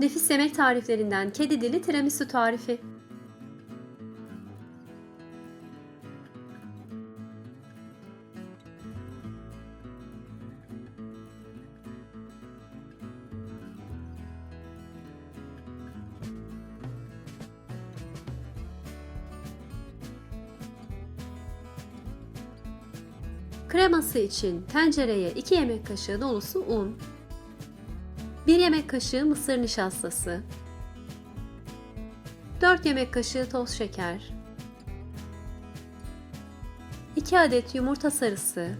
Nefis yemek tariflerinden kedi dili tiramisu tarifi. Kreması için tencereye 2 yemek kaşığı dolusu un, 1 yemek kaşığı mısır nişastası, 4 yemek kaşığı toz şeker, 2 adet yumurta sarısı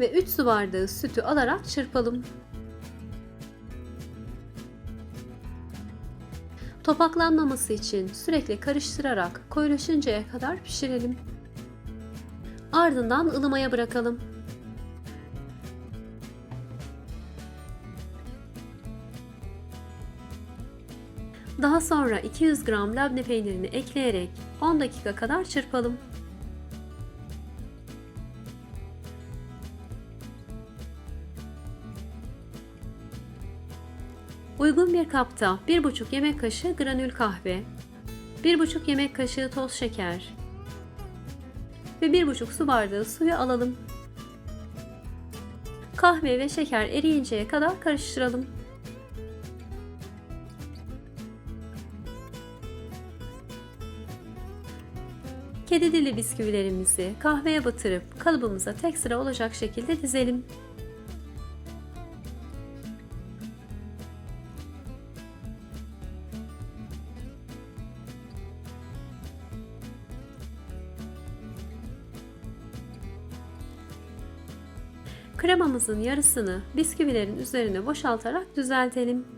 ve 3 su bardağı sütü alarak çırpalım. Topaklanmaması için sürekli karıştırarak koyulaşıncaya kadar pişirelim. Ardından ılımaya bırakalım. Daha sonra 200 gram labne peynirini ekleyerek 10 dakika kadar çırpalım. Uygun bir kapta 1,5 yemek kaşığı granül kahve, 1,5 yemek kaşığı toz şeker, ve 1,5 su bardağı suyu alalım. Kahve ve şeker eriyinceye kadar karıştıralım. Kedi dili bisküvilerimizi kahveye batırıp kalıbımıza tek sıra olacak şekilde dizelim. Kremamızın yarısını bisküvilerin üzerine boşaltarak düzeltelim.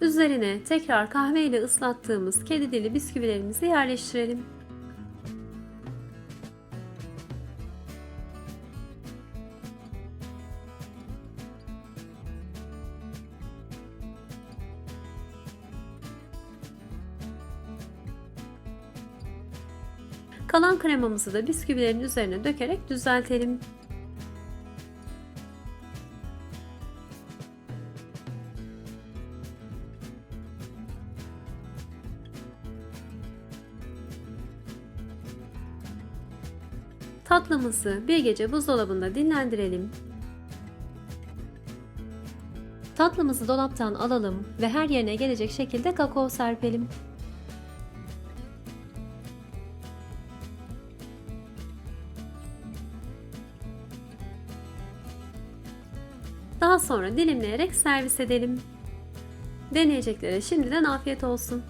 Üzerine tekrar kahve ile ıslattığımız kedi dili bisküvilerimizi yerleştirelim. Kalan kremamızı da bisküvilerin üzerine dökerek düzeltelim. Tatlımızı bir gece buzdolabında dinlendirelim. Tatlımızı dolaptan alalım ve her yerine gelecek şekilde kakao serpelim. Daha sonra dilimleyerek servis edelim. Deneyeceklere şimdiden afiyet olsun.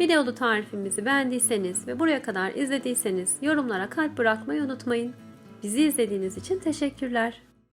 Videolu tarifimizi beğendiyseniz ve buraya kadar izlediyseniz yorumlara kalp bırakmayı unutmayın. Bizi izlediğiniz için teşekkürler.